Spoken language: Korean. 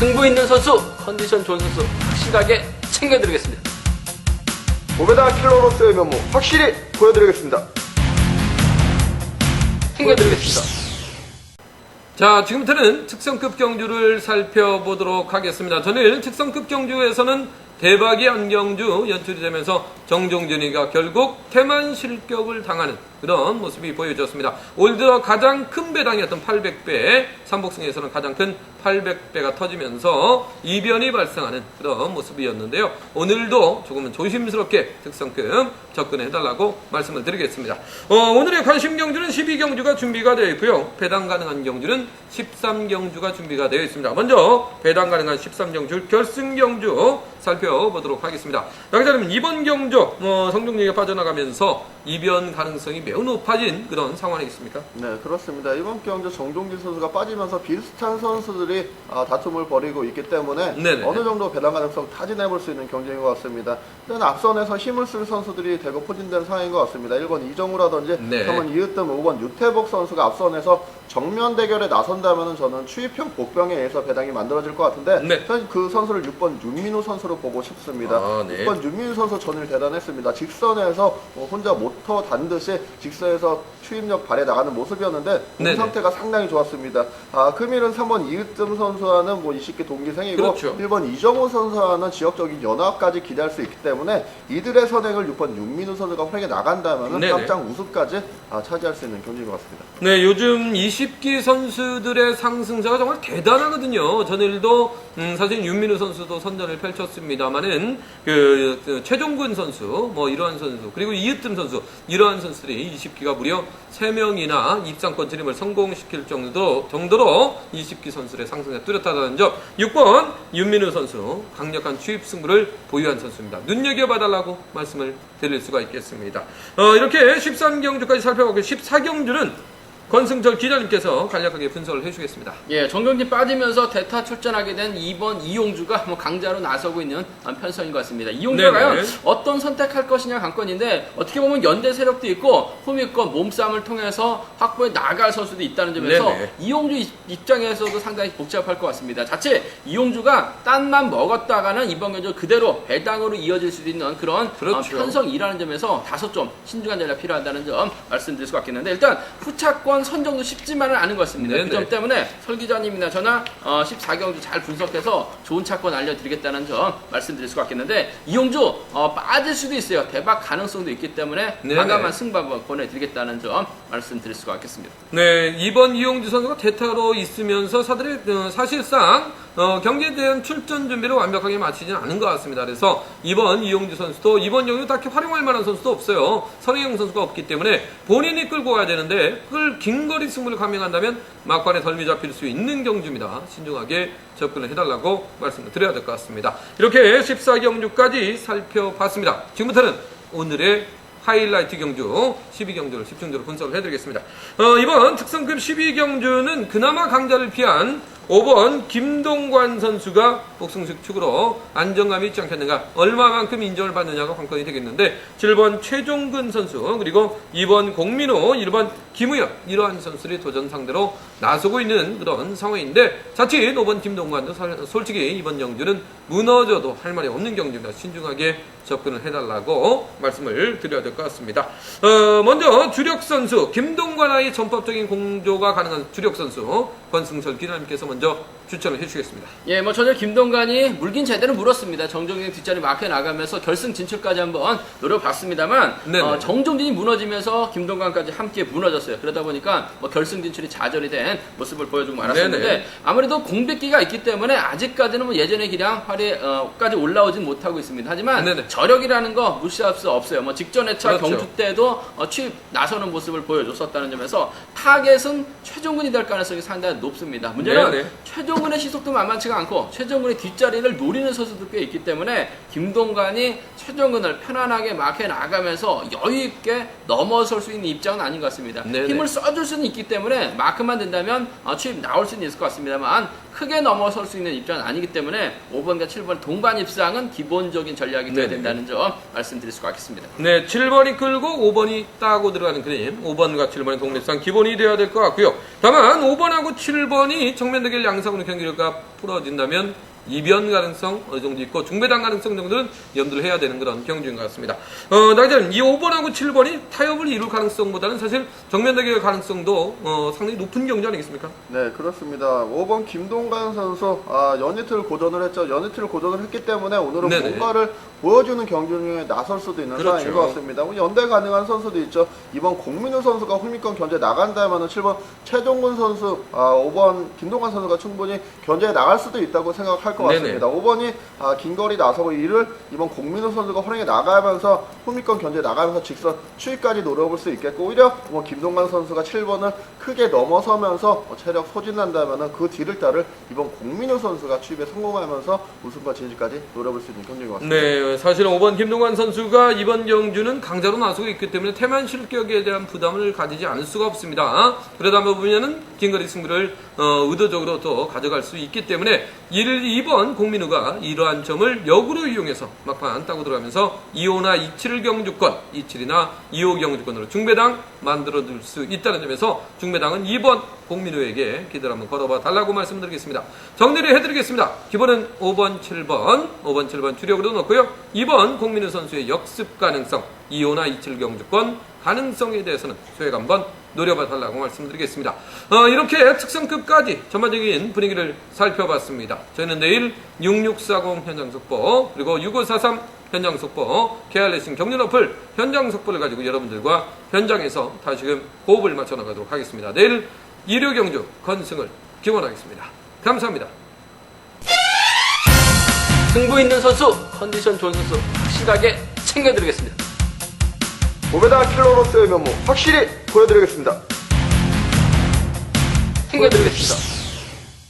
승부 있는 선수, 컨디션 좋은 선수 확실하게 챙겨드리겠습니다. 고배당 킬러로서의 면모 확실히 보여드리겠습니다. 챙겨드리겠습니다. 자, 지금부터는 특성급 경주를 살펴보도록 하겠습니다. 전일 특성급 경주에서는 대박이 안경주 연출이 되면서 정종준이가 결국 태만 실격을 당하는 그런 모습이 보여졌습니다. 올 들어 가장 큰 배당이었던 800배, 삼복승에서는 가장 큰 800배가 터지면서 이변이 발생하는 그런 모습이었는데요. 오늘도 조금은 조심스럽게 특성급 접근해달라고 말씀을 드리겠습니다. 어, 오늘의 관심 경주는 12경주가 준비가 되어 있고요. 배당 가능한 경주는 13경주가 준비가 되어 있습니다. 먼저 배당 가능한 13경주 결승 경주 살펴보도록 하겠습니다. 양자님 이번 경주 어, 성종리가 빠져나가면서 이변 가능성이 매우 높아진 그런 상황이 있습니까? 네, 그렇습니다. 이번 경주 정종진 선수가 빠지면서 비슷한 선수들이 아, 다툼을 벌이고 있기 때문에 네네. 어느 정도 배당 가능성 타진해 볼 수 있는 경쟁인 것 같습니다. 일단 앞선에서 힘을 쓸 선수들이 대거 포진된 상황인 것 같습니다. 1번 이정우라든지 네. 3번 이으뜸, 5번 유태복 선수가 앞선에서 정면 대결에 나선다면 저는 추입형 복병에 의해서 배당이 만들어질 것 같은데 네. 사실 그 선수를 6번 윤민우 선수로 보고 싶습니다. 아, 네. 6번 윤민우 선수 전일 대단했습니다. 직선에서 뭐 혼자 모터 단듯이 직선에서 추입력 발에 나가는 모습이었는데 몸 네네. 상태가 상당히 좋았습니다. 아, 금일은 3번 이으뜸 선수와는 뭐 20개 동기생이고 그렇죠. 1번 이정호 선수와는 지역적인 연합까지 기대할 수 있기 때문에 이들의 선행을 6번 윤민우 선수가 활약에 나간다면 네네. 깜짝 우승까지 아, 차지할 수 있는 경기인 것 같습니다. 네, 요즘 20기 선수들의 상승세가 정말 대단하거든요. 전일도 음, 사실 윤민우 선수도 선전을 펼쳤습니다만은 그, 그 최종근 선수, 뭐 이러한 선수, 그리고 이으뜸 선수 이러한 선수들이 20기가 무려 3명이나 입상권 진입을 성공시킬 정도, 정도로 20기 선수들의 상승에 뚜렷하다는 점. 6번 윤민우 선수 강력한 추입 승부를 보유한 선수입니다. 눈여겨봐달라고 말씀을 드릴 수가 있겠습니다. 어, 이렇게 13경주까지 살펴보고 14경주는 권승철 기자님께서 간략하게 분석을 해주겠습니다. 예, 정경진 빠지면서 대타 출전하게 된 2번 이용주가 뭐 강자로 나서고 있는 편성인 것 같습니다. 이용주가 네네. 과연 어떤 선택할 것이냐 관건인데 어떻게 보면 연대 세력도 있고 후미권 몸싸움을 통해서 확보해 나갈 선수도 있다는 점에서 네네. 이용주 입- 입장에서도 상당히 복잡할 것 같습니다. 자칫 이용주가 딴만 먹었다가는 이번 경주 그대로 배당으로 이어질 수도 있는 그런 그렇죠. 어, 편성이라는 점에서 다소 좀 신중한 전략 필요하다는 점 말씀드릴 수가 있겠는데 일단 후차권 선정도 쉽지만은 않은 것 같습니다. 네네. 그 점 때문에 설 기자님이나 저나 어, 14경주 잘 분석해서 좋은 차권 알려드리겠다는 점 말씀드릴 수가 있겠는데 이용주 어, 빠질 수도 있어요. 대박 가능성도 있기 때문에 네네. 과감한 승부를 보내드리겠다는 점 말씀드릴 수가 있겠습니다. 네, 이번 이용주 선수가 대타로 있으면서 사들이 어, 사실상 어, 경기에 대한 출전 준비를 완벽하게 마치지는 않은 것 같습니다. 그래서 이번 이용주 선수도 이번 경기 딱히 활용할 만한 선수도 없어요. 선혜영 선수가 없기 때문에 본인이 끌고 가야 되는데 그걸 긴 거리 승부를 감행한다면 막판에 덜미 잡힐 수 있는 경주입니다. 신중하게 접근을 해달라고 말씀을 드려야 될 것 같습니다. 이렇게 14경주까지 살펴봤습니다. 지금부터는 오늘의 하이라이트 경주 12경주를 집중적으로 분석을 해드리겠습니다. 어, 이번 특성급 12경주는 그나마 강자를 피한 5번 김동관 선수가 복승식 축으로 안정감이 있지 않겠는가? 얼마만큼 인정을 받느냐가 관건이 되겠는데 7번 최종근 선수 그리고 2번 공민호 1번 김우혁 이러한 선수들이 도전 상대로 나서고 있는 그런 상황인데 자칫 5번 김동관도 사- 솔직히 이번 경주는 무너져도 할 말이 없는 경주입니다. 신중하게 접근을 해달라고 말씀을 드려야 될 것 같습니다. 어, 먼저 주력 선수 김동관와의 전법적인 공조가 가능한 주력 선수 권승철 기자님께서 먼저 추천을 해주시겠습니다. 예, 뭐 전혀 김동관이 물긴 제대로 물었습니다. 정종진 뒷자리 막혀 나가면서 결승 진출까지 한번 노려봤습니다만. 어, 정종진이 무너지면서 김동관까지 함께 무너졌 어요. 그러다 보니까 뭐 결승 진출이 좌절이 된 모습을 보여주고 말았었는데 네네. 아무래도 공백기가 있기 때문에 아직까지는 뭐 예전의 기량 활약까지 올라오진 못하고 있습니다. 하지만 네네. 저력이라는 거 무시할 수 없어요. 뭐 직전 회차 그렇죠. 경주 때도 어, 취입 나서는 모습을 보여줬었다는 점에서 타겟은 최종근이 될 가능성이 상당히 높습니다. 문제는 네네. 최종근의 시속도 만만치가 않고 최종근의 뒷자리를 노리는 선수도 꽤 있기 때문에 김동관이 최종근을 편안하게 막해 나가면서 여유 있게 넘어설 수 있는 입장은 아닌 것 같습니다. 네네. 힘을 써줄 수는 있기 때문에 마크만 된다면 어, 취입 나올 수는 있을 것 같습니다만 크게 넘어설 수 있는 입장은 아니기 때문에 5번과 7번 동반 입상은 기본적인 전략이 되어야 네네. 된다는 점 말씀드릴 수가 있겠습니다. 네, 7번이 끌고 5번이 따고 들어가는 그림. 5번과 7번의 독립상 기본이 되어야 될 것 같고요. 다만 5번하고 7번이 정면 대결 양상으로 경기가 풀어진다면 이변 가능성 어느 정도 있고 중배당 가능성 정도는 염두를 해야 되는 그런 경주인 것 같습니다. 어, 나기자는 이 5번하고 7번이 타협을 이룰 가능성보다는 사실 정면 대결 가능성도 어, 상당히 높은 경주 아니겠습니까? 네, 그렇습니다. 5번 김동관 선수, 아, 연이틀 고전을 했죠. 연이틀 고전을 했기 때문에 오늘은 네네. 뭔가를 보여주는 경기 중에 나설 수도 있는 그렇죠. 상황인 것 같습니다. 우리 연대 가능한 선수도 있죠. 이번 공민우 선수가 훈민권 견제 나간다면 7번 최종근 선수, 아, 5번 김동관 선수가 충분히 견제에 나갈 수도 있다고 생각할 것 네네. 같습니다. 5번이 아, 긴거리 나서고 이를 이번 공민우 선수가 활용해 나가면서 훈민권 견제 나가면서 직선 추위까지 노려볼 수 있겠고 오히려 뭐 김동관 선수가 7번을 크게 넘어서면서 뭐 체력 소진난다면 그 뒤를 따를 이번 공민우 선수가 추입에 성공하면서 우승과 진출까지 노려볼 수 있는 경기인 것 같습니다. 네, 사실 5번 김동관 선수가 이번 경주는 강자로 나서고 있기 때문에 태만 실격에 대한 부담을 가지지 않을 수가 없습니다. 그러다 보면은 긴거리 승부를 어, 의도적으로 또 가져갈 수 있기 때문에 1, 2번 공민우가 이러한 점을 역으로 이용해서 막판 따고 들어가면서 2호나 27 경주권, 27이나 2호 경주권으로 중배당 만들어둘 수 있다는 점에서 중배당은 2번 공민우에게 기대를 한번 걸어봐 달라고 말씀드리겠습니다. 정리를 해드리겠습니다. 기본은 5번, 7번, 5번, 7번 주력으로 넣고요. 2번 공민우 선수의 역습 가능성, 2호나 27 경주권 가능성에 대해서는 소액 한번 노려봐 달라고 말씀드리겠습니다. 어, 이렇게 특성급까지 전반적인 분위기를 살펴봤습니다. 저희는 내일 6640 현장 속보 그리고 6543 현장 속보 KR레싱 경륜 어플 현장 속보를 가지고 여러분들과 현장에서 다시금 호흡을 맞춰 나가도록 하겠습니다. 내일 일요 경주 건승을 기원하겠습니다. 감사합니다. 승부 있는 선수, 컨디션 좋은 선수 확실하게 챙겨드리겠습니다. 오베다 킬러로서의 면모 확실히 보여드리겠습니다. 챙겨드리겠습니다.